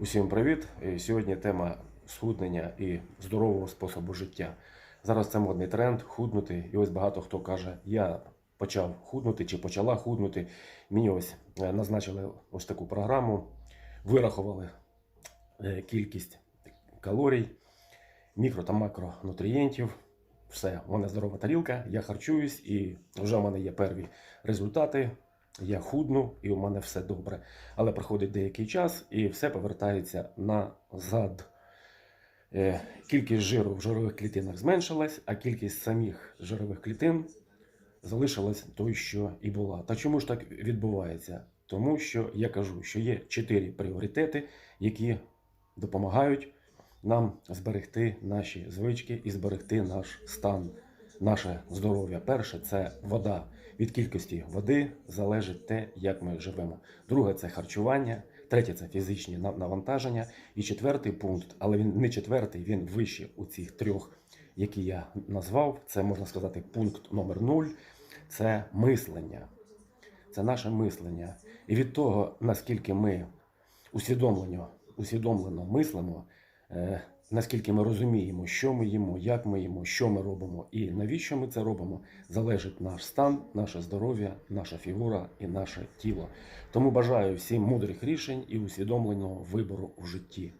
Усім привіт! Сьогодні тема схуднення і здорового способу життя. Зараз це модний тренд худнути. І ось багато хто каже, я почав худнути чи почала худнути. Мені ось е, назначили ось таку програму, вирахували е, кількість калорій, мікро та макронутрієнтів. Все, у мене здорова тарілка, я харчуюсь, і вже в мене є перві результати. Я худну, і у мене все добре. Але проходить деякий час, і все повертається назад. Е, Кількість жиру в жирових клітинах зменшилась, а кількість самих жирових клітин залишилась той, що і була. Та чому ж так відбувається? Тому що я кажу, що є чотири пріоритети, які допомагають нам зберегти наші звички і зберегти наш стан, наше здоров'я. Перше це вода. Від кількості води залежить те, як ми живемо. Друге це харчування. Третє це фізичні навантаження. І четвертий пункт, але він не четвертий, він вищий у цих трьох, які я назвав. Це можна сказати пункт номер нуль. Це мислення. Це наше мислення. І від того, наскільки ми усвідомлено, усвідомлено мислимо, е, наскільки ми розуміємо, що ми їмо, як ми їмо, що ми робимо і навіщо ми це робимо, залежить наш стан, наше здоров'я, наша фігура і наше тіло. Тому бажаю всім мудрих рішень і усвідомленого вибору в житті.